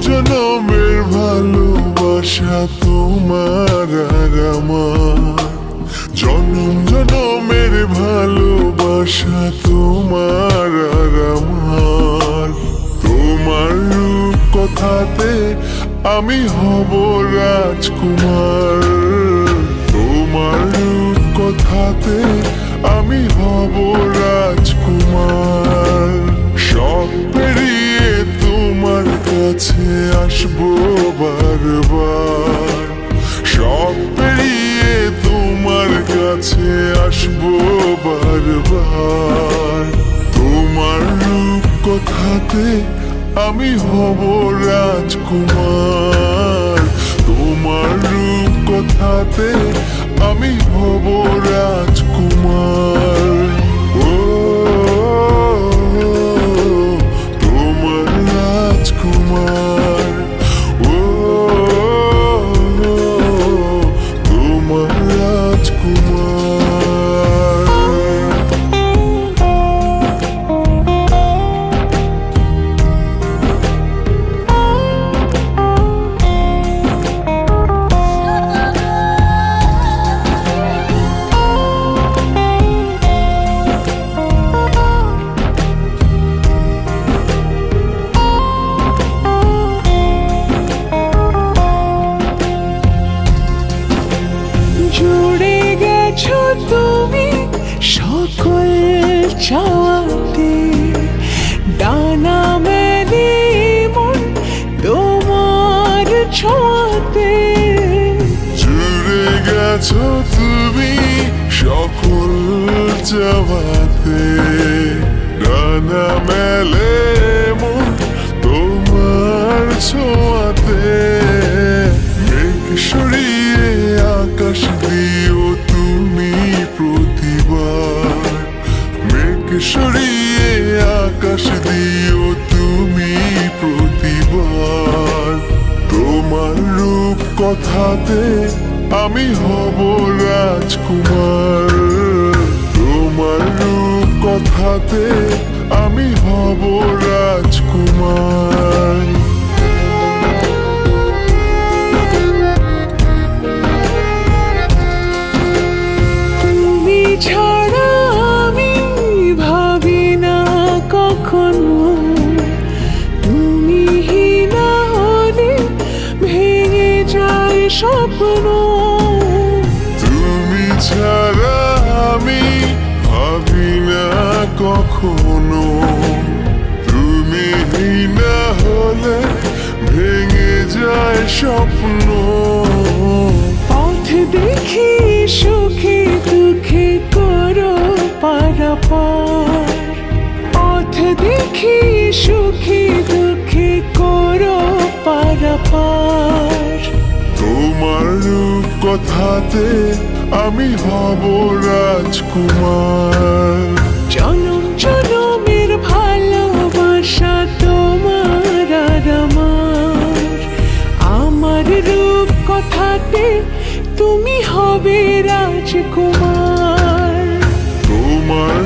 জনমের ভালোবাসা তোমার জনম জনমের ভালোবাসা তোমার আমার। তোমার রূপ কথাতে আমি হব রাজকুমার। তোমার রূপ কথাতে আমি হব রাজকুমার আমি হব রাজকুমার। গেছো তুমি? সকল চাওয়াতে ডানা মেলে মন তোমার ছোঁয়াতে। জুড়ে গেছো তুমি সকল চাওয়াতে। ডানা সরিয়ে আকাশ দিও তুমি প্রতিবার। তোমার রূপ কথাতে আমি হব রাজকুমার। তোমার রূপ কথাতে আমি হব রাজকুমার। স্বপ্ন। তুমি ছাড়া আমি ভাবি না কখনো। তুমি না হলে ভেঙে যায় স্বপ্ন। কথাতে আমি হব রাজকুমার। জনম জনমের ভালোবাসা তোমার আর আমার। আমার রূপ কথাতে তুমি হবে রাজকুমার। তোমার